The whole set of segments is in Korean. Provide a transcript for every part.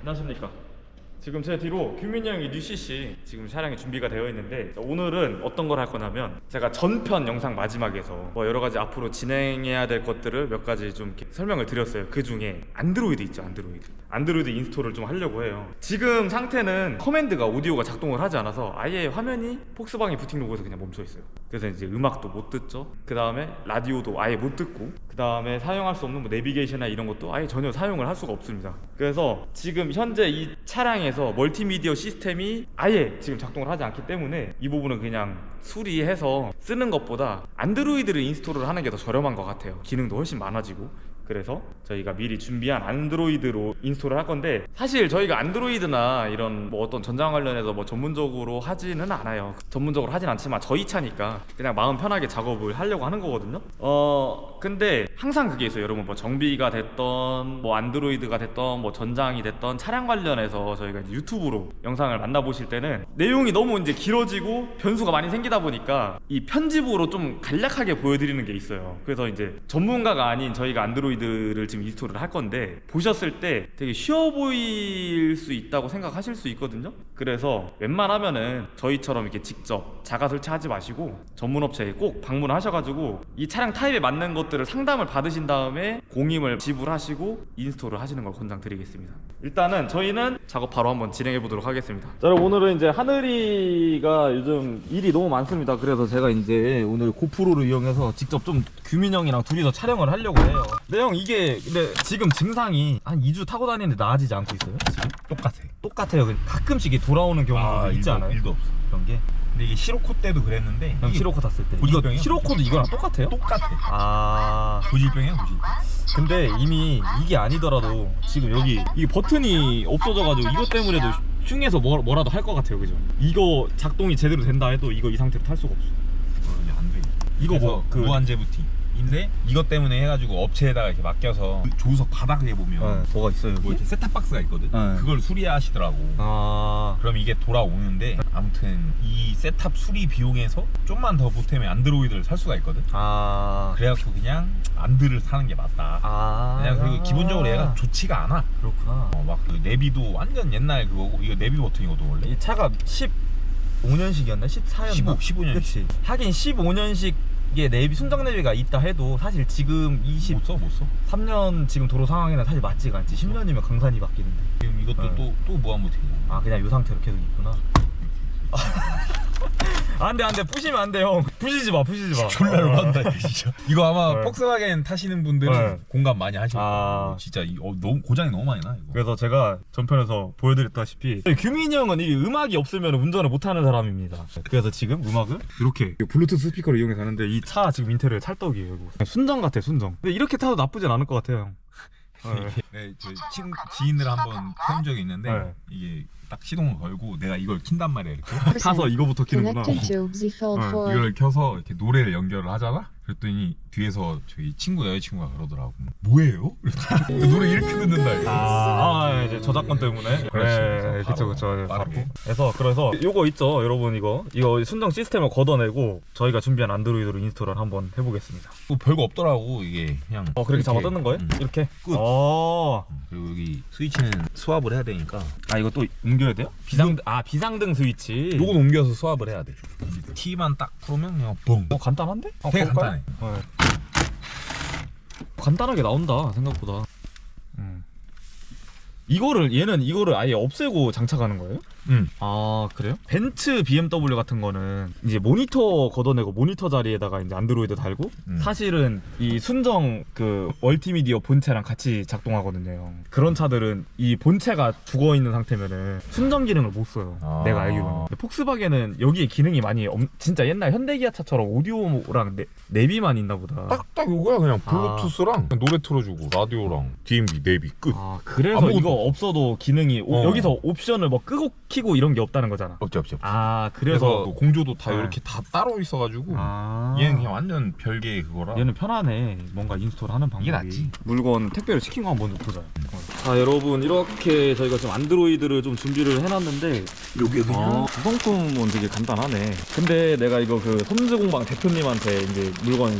안녕하십니까. 지금 제 뒤로 규민이 형이 뉴CC 지금 촬영이 준비가 되어 있는데 오늘은 어떤 걸 할 거냐면 제가 전편 영상 마지막에서 뭐 여러 가지 앞으로 진행해야 될 것들을 몇 가지 좀 설명을 드렸어요. 그 중에 안드로이드 있죠, 안드로이드. 안드로이드 인스톨을 좀 하려고 해요. 지금 상태는 커맨드가 오디오가 작동을 하지 않아서 아예 화면이 폭스방이 부팅 로고에서 그냥 멈춰 있어요. 그래서 이제 음악도 못 듣죠. 그 다음에 라디오도 아예 못 듣고 그 다음에 사용할 수 없는 뭐 내비게이션이나 이런 것도 아예 전혀 사용을 할 수가 없습니다. 그래서 지금 현재 이 차량에서 멀티미디어 시스템이 아예 지금 작동을 하지 않기 때문에 이 부분은 그냥 수리해서 쓰는 것보다 안드로이드를 인스톨을 하는 게 더 저렴한 것 같아요. 기능도 훨씬 많아지고 그래서 저희가 미리 준비한 안드로이드로 인스톨을 할 건데 사실 저희가 안드로이드나 이런 뭐 어떤 전장 관련해서 뭐 전문적으로 하지는 않아요. 전문적으로 하진 않지만 저희 차니까 그냥 마음 편하게 작업을 하려고 하는 거거든요. 어 근데 항상 그게 있어요. 여러분 뭐 정비가 됐던 뭐 안드로이드가 됐던 뭐 전장이 됐던 차량 관련해서 저희가 유튜브로 영상을 만나보실 때는 내용이 너무 이제 길어지고 변수가 많이 생기다 보니까 이 편집으로 좀 간략하게 보여드리는 게 있어요. 그래서 이제 전문가가 아닌 저희가 안드로이드 를 지금 인스톨을 할 건데 보셨을 때 되게 쉬워 보일 수 있다고 생각하실 수 있거든요. 그래서 웬만하면은 저희처럼 이렇게 직접 자가 설치하지 마시고 전문 업체에 꼭 방문하셔가지고 이 차량 타입에 맞는 것들을 상담을 받으신 다음에 공임을 지불하시고 인스톨을 하시는 걸 권장드리겠습니다. 일단은 저희는 작업 바로 한번 진행해 보도록 하겠습니다. 자, 여러분 오늘은 이제 하늘이가 요즘 일이 너무 많습니다. 그래서 제가 이제 오늘 고프로를 이용해서 직접 좀 규민 형이랑 둘이서 촬영을 하려고 해요. 근데 형 이게 근데 지금 증상이 한 2주 타고 다니는데 나아지지 않고 있어요? 지금? 똑같아. 똑같아요. 가끔씩 이게 돌아오는 경우도 있지 일도, 않아요? 일도 없어. 그런 게. 근데 이게 시로코 때도 그랬는데 형 이게 시로코 탔을 때. 이거 고질병이야? 시로코도 이거랑 똑같아요? 똑같아. 아. 고질병이야 고질병. 근데 이미 이게 아니더라도 지금 여기 이 버튼이 없어져가지고 이것 때문에도 흉해서 뭐, 뭐라도 할 것 같아요, 그죠? 이거 작동이 제대로 된다 해도 이거 이 상태로 탈 수가 없어. 어, 이게 안 돼. 이거 그래서 뭐, 그- 무한 재부팅 인데 이것 때문에 해가지고 업체에다가 이렇게 맡겨서 그 조수석 바닥에 보면 뭐가 있어요, 뭐 이렇게 세탑박스가 있거든. 네. 그걸 수리하시더라고. 아, 그럼 이게 돌아오는데 아무튼 이 세탑 수리 비용에서 좀만 더 보태면 안드로이드를 살 수가 있거든. 아, 그래갖고 그냥 안드를 사는 게 맞다. 아. 그냥 그리고 기본적으로 얘가 좋지가 않아. 그렇구나. 어, 막그 내비도 완전 옛날 그거고 이거 내비 버튼이거든 원래. 이 차가 15년식이었나? 14였나? 15, 15년식. 그치. 하긴 15년식 의 내비, 순정 내비가 있다 해도 사실 지금 못 써, 못 써. 23년 지금 도로 상황에는 사실 맞지가 않지. 10년이면 강산이 바뀌는데. 지금 이것도 네. 또, 또 무한 버튼이야. 아 그냥 요 상태로 계속 있구나 안돼 안돼 부시면 안돼 형 부시지 마 부시지 마 졸라로 한다 이거 진짜. 이거 아마 네. 폭스바겐 타시는 분들은 네. 공감 많이 하실 거예요. 아. 진짜 이- 어, 너무 고장이 너무 많이 나 이거. 그래서 제가 전편에서 보여드렸다시피 규민이 형은 이 음악이 없으면 운전을 못하는 사람입니다 그래서 지금 음악을 이렇게 블루투스 스피커를 이용해서 하는데 이 차 지금 인테리어 찰떡이에요 이거. 순정 같아 순정 근데 이렇게 타도 나쁘진 않을 것 같아요 형 네. 네, 저 친, 지인을 한번 태운 적이 있는데 네. 이게 딱 시동을 걸고 내가 이걸 킨단 말이야 이렇게. 타서 이거부터 키는구나 Connected to Z Fold 어, 4. 이걸 켜서 이렇게 노래를 연결을 하잖아? 그랬더니 뒤에서 저기 친구 여자친구가 그러더라고 뭐예요? 그랬더니 노래 이렇게 듣는다 이거. 아, 아, 이제 저작권 때문에. 그렇지. 네, 그래서 그쵸, 바로 그쵸. 네, 바로. 그래서, 그래서, 요거 있죠, 여러분, 이거. 이거 순정 시스템을 걷어내고, 저희가 준비한 안드로이드로 인스톨을 한번 해보겠습니다. 뭐 별거 없더라고 이게 그냥 어, 그렇게. 잡아 뜯는 거예요? 음. 이렇게? 끝. 어. 그리고 여기 스위치는 수압을 해야 되니까 아, 이거 또 옮겨야 돼요? 비상, 아, 비상등 스위치. 요건 옮겨서 수압을 해야 돼 T만 딱 풀으면 그냥 뻥 어, 간단한데? 어, 되게 가볼까요? 네. 간단하게 나온다, 생각보다. 음. 이거를, 얘는 이거를 아예 없애고 장착하는 거예요? 응. 아 그래요? 벤츠 BMW 같은 거는 이제 모니터 걷어내고 모니터 자리에다가 이제 안드로이드 달고 음. 사실은 이 순정 그 멀티미디어 본체랑 같이 작동하거든요. 그런 차들은 이 본체가 죽어 있는 상태면은 순정 기능을 못 써요. 아. 내가 알기로는. 근데 폭스바겐은 여기에 기능이 많이 엄- 진짜 옛날 현대기아 차처럼 오디오랑 내, 내비만 있나 보다. 딱딱 요거야 그냥 아. 블루투스랑 노래 틀어주고 라디오랑 DMB 내비 끝 아 그래서 아무것도 이거 없어도 기능이 오- 어. 여기서 옵션을 뭐 끄고 키고 이런 게 없다는 거잖아. 없지 없지 없지 아 그래서 그래서 뭐 공조도 다 네. 이렇게 다 따로 있어가지고 아. 얘는 그냥 완전 별개의 그거라 얘는 편하네. 뭔가 인스톨하는 방법이. 이게 낫지. 물건 택배로 시킨 거 한번 보자. 자 여러분 이렇게 저희가 지금 안드로이드를 좀 준비를 해놨는데 요게 아, 구성품은 되게 간단하네. 근데 내가 이거 그 솜즈공방 대표님한테 이제 물건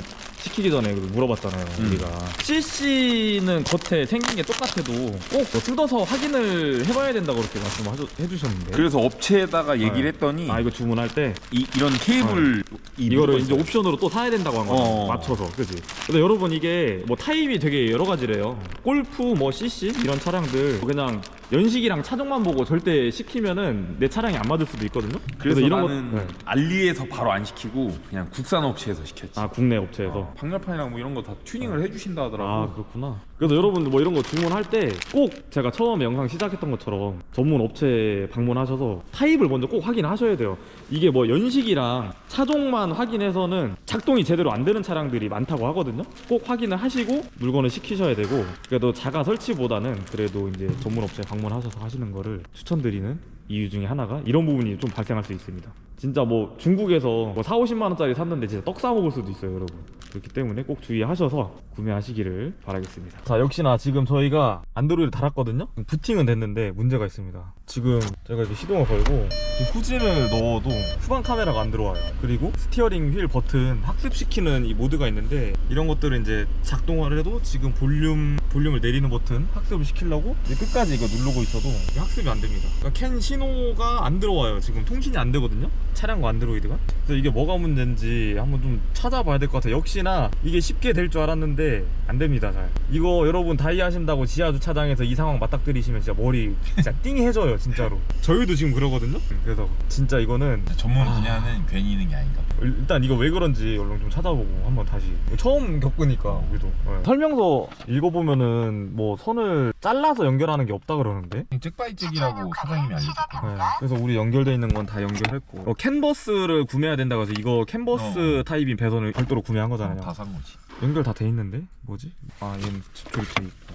시키기 전에 물어봤잖아요 음. 우리가 CC는 겉에 생긴 게 똑같아도 꼭뭐 뜯어서 확인을 해봐야 된다고 그렇게 말씀해주셨는데 그래서 업체에다가 얘기를 네. 했더니 아 이거 주문할 때 이, 이런 케이블 이 이거를 이제. 옵션으로 또 사야 된다고 한 거죠 어. 맞춰서 그지 근데 여러분 이게 뭐 타입이 되게 여러 가지래요 골프 뭐 CC 이런 차량들 그냥 연식이랑 차종만 보고 절대 시키면은 내 차량이 안 맞을 수도 있거든요 그래서 이런 나는 거 네. 알리에서 바로 안 시키고 그냥 국산 업체에서 시켰지. 아 국내 업체에서 어, 방열판이랑 뭐 이런 거 다 튜닝을 해주신다 하더라고. 아 그렇구나 그래서 여러분들 뭐 이런 거 주문할 때 꼭 제가 처음에 영상 시작했던 것처럼 전문 업체 방문하셔서 타입을 먼저 꼭 확인하셔야 돼요 이게 뭐 연식이랑 차종만 확인해서는 작동이 제대로 안 되는 차량들이 많다고 하거든요 꼭 확인을 하시고 물건을 시키셔야 되고 그래도 자가 설치보다는 그래도 이제 전문 업체 방문 하셔서 하시는 거를 추천드리는 이유 중에 하나가 이런 부분이 좀 발생할 수 있습니다. 진짜 뭐 중국에서 뭐 4, 50만 원짜리 샀는데 진짜 떡 사 먹을 수도 있어요 여러분. 그렇기 때문에 꼭 주의하셔서 구매하시기를 바라겠습니다. 자 역시나 지금 저희가 안드로이드 달았거든요? 부팅은 됐는데 문제가 있습니다. 지금 제가 이렇게 시동을 걸고 후진을 넣어도 후방 카메라가 안 들어와요. 그리고 스티어링 휠 버튼 학습시키는 이 모드가 있는데 이런 것들을 이제 작동을 해도 지금 볼륨 볼륨을 내리는 버튼 학습을 시키려고 끝까지 이거 누르고 있어도 학습이 안 됩니다. 그러니까 캔신 호가 안 들어와요 지금 통신이 안 되거든요 차량과 안드로이드가 그래서 이게 뭐가 문제인지 한번 좀 찾아봐야 될 것 같아요 역시나 이게 쉽게 될 줄 알았는데 안 됩니다 잘 이거 여러분 다이 하신다고 지하 주차장에서 이 상황 맞닥뜨리시면 진짜 머리 진짜 띵해져요 진짜로 저희도 지금 그러거든요 그래서 진짜 이거는 전문 아. 분야는 괜히 있는 게 아닌가. 봐. 일단 이거 왜 그런지 얼른 좀 찾아보고 한번 다시 처음 겪으니까 우리도 네. 설명서 읽어보면은 뭐 선을 잘라서 연결하는 게 없다 그러는데 잭바이잭이라고 사장님이 알려줬거든. 네, 그래서 우리 연결돼 있는 건 다 연결했고 어, 캔버스를 구매해야 된다고 해서 이거 캔버스 타입인 배선을 별도로 구매한 거잖아요 다 산 거지. 연결 다 돼 있는데 뭐지? 아 얘는 조립돼 있고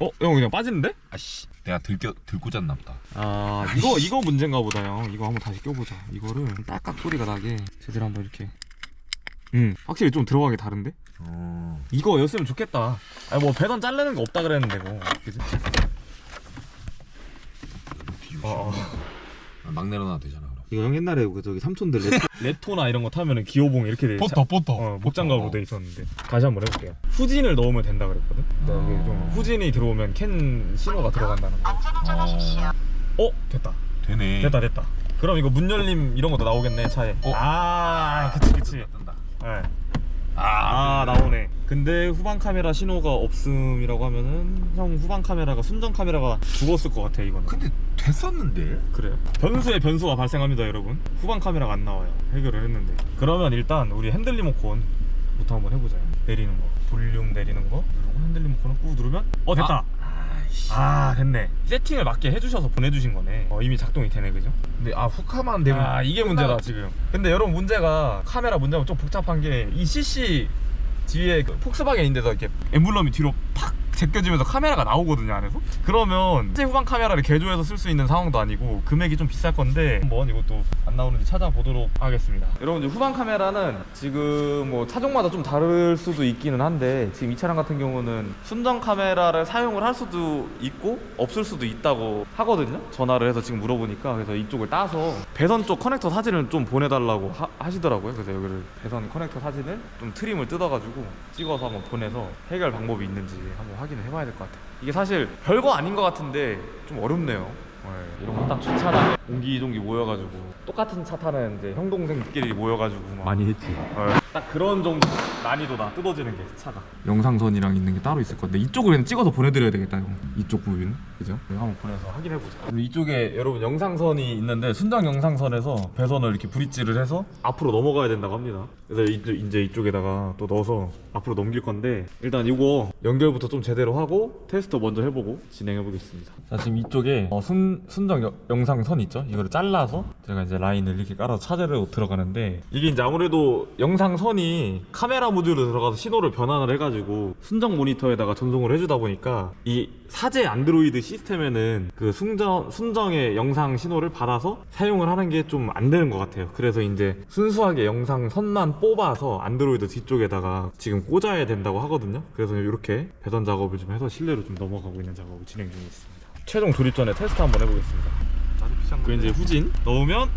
어? 형 그냥 빠지는데? 아씨, 내가 들겨 들고 잤나 보다. 아 이거 이거 문제인가 보다 형 이거 한번 다시 껴보자 이거를 딱딱 소리가 나게 제대로 한번 이렇게 음 확실히 좀 들어가기 다른데? 어. 이거였으면 좋겠다 아니 뭐 배선 자르는 거 없다 그랬는데 뭐 그지? 어, 어. 아, 막 내려놔도 되잖아. 그럼. 이거 형 옛날에 그 저기 삼촌들 레토, 나 이런 거 타면은 기어봉 이렇게 돼 뻗어 뻗어. 어, 목장갑으로 돼 있었는데 다시 한번 해볼게요 후진을 넣으면 된다 그랬거든 근데 아. 이게 좀 후진이 들어오면 캔 신호가 들어간다는 거 어? 됐다 되네. 됐다 됐다 그럼 이거 문 열림 이런 것도 나오겠네 차에 어? 아 그치 그치 뜬다. 네. 아, 아 나오네 근데 후방 카메라 신호가 없음이라고 하면은 형 후방 카메라가 순정 카메라가 죽었을 것 같아 이거는. 근데 됐었는데. 그래요. 변수에 변수가 발생합니다 여러분. 후방 카메라가 안 나와요. 해결을 했는데. 그러면 일단 우리 핸들 리모컨부터 한번 해보자요 내리는 거. 볼륨 내리는 거. 누르고 핸들 리모컨을 꾹 누르면 어 됐다. 아이씨. 아 됐네. 세팅을 맞게 해주셔서 보내주신 거네. 어, 이미 작동이 되네 그죠? 근데 아 후카만 되면 아 이게 문제다 지금. 근데 여러분 문제가 카메라 문제가 좀 복잡한 게 이 CC 뒤에 그 폭스바겐인데서 이렇게 엠블럼이 뒤로 팍 제껴지면서 카메라가 나오거든요 안에서? 그러면 실제 후방 카메라를 개조해서 쓸 수 있는 상황도 아니고 금액이 좀 비쌀 건데 한번 이것도 안 나오는지 찾아보도록 하겠습니다. 여러분 이제 후방 카메라는 지금 뭐 차종마다 좀 다를 수도 있기는 한데 지금 이 차량 같은 경우는 순정 카메라를 사용을 할 수도 있고 없을 수도 있다고 하거든요. 전화를 해서 지금 물어보니까 그래서 이쪽을 따서 배선 쪽 커넥터 사진을 좀 보내달라고 하, 시더라고요. 그래서 여기를 배선 커넥터 사진을 좀 트림을 뜯어가지고 찍어서 한번 보내서 해결 방법이 있는지 한번 확인 을 해봐야 될 것 같아요. 이게 사실 별거 아닌 것 같은데 좀 어렵네요 네, 이런 거 딱 주차장에 옹기종기 모여가지고 똑같은 차 타는 이제 형 동생끼리 모여가지고 막 했지. 어, 딱 그런 정도 난이도다 뜯어지는 게 차가. 영상선이랑 있는 게 따로 있을 건데 이쪽을 그냥 찍어서 보내드려야 되겠다 형. 이쪽 부분. 그죠? 이거 한번 보내서 확인해 보자. 그리고 이쪽에 여러분 영상선이 있는데 순정 영상선에서 배선을 이렇게 브릿지를 해서 앞으로 넘어가야 된다고 합니다. 그래서 이쪽, 이제 이쪽에다가 또 넣어서 앞으로 넘길 건데 일단 이거 연결부터 좀 제대로 하고 테스트 먼저 해보고 진행해 보겠습니다. 자 지금 이쪽에 어, 순, 순정 여- 영상 선 있죠? 이거를 잘라서 제가 이제 라인을 이렇게 깔아서 차대로 들어가는데 이게 이제 아무래도 영상 선이 카메라 모듈로 들어가서 신호를 변환을 해가지고 순정 모니터에다가 전송을 해주다 보니까 이 사제 안드로이드 시스템에는 그 순정, 순정의 영상 신호를 받아서 사용을 하는 게 좀 안 되는 것 같아요. 그래서 이제 순수하게 영상 선만 뽑아서 안드로이드 뒤쪽에다가 지금 꽂아야 된다고 하거든요. 그래서 이렇게 배선 작업을 좀 해서 실내로 좀 넘어가고 있는 작업을 진행 중에 있습니다 최종 조립 전에 테스트 한번 해보겠습니다. 그 이제 후진 넣으면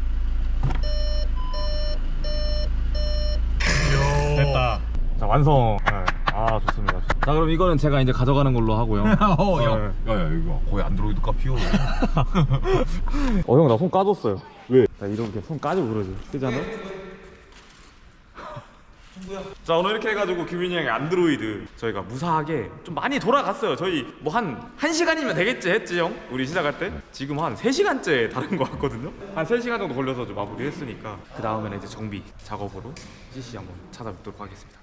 됐다. 자 완성. 네. 아 좋습니다. 자 그럼 이거는 제가 이제 가져가는 걸로 하고요. 어, 야, 어, 네. 야, 야, 이거 거의 안드로이드 카피요. 어 형 나 손 까졌어요. 왜? 나 이렇게 손 까지고 그러지. 뜨잖아. 자 오늘 이렇게 해가지고 규민이 형의 안드로이드 저희가 무사하게 좀 많이 돌아갔어요 저희 뭐 한 1시간이면 되겠지 했지 형? 우리 시작할 때? 지금 한 3시간째 다른 것 같거든요? 한 3시간 정도 걸려서 좀 마무리했으니까 그 다음에는 이제 정비 작업으로 CC 한번 찾아뵙도록 하겠습니다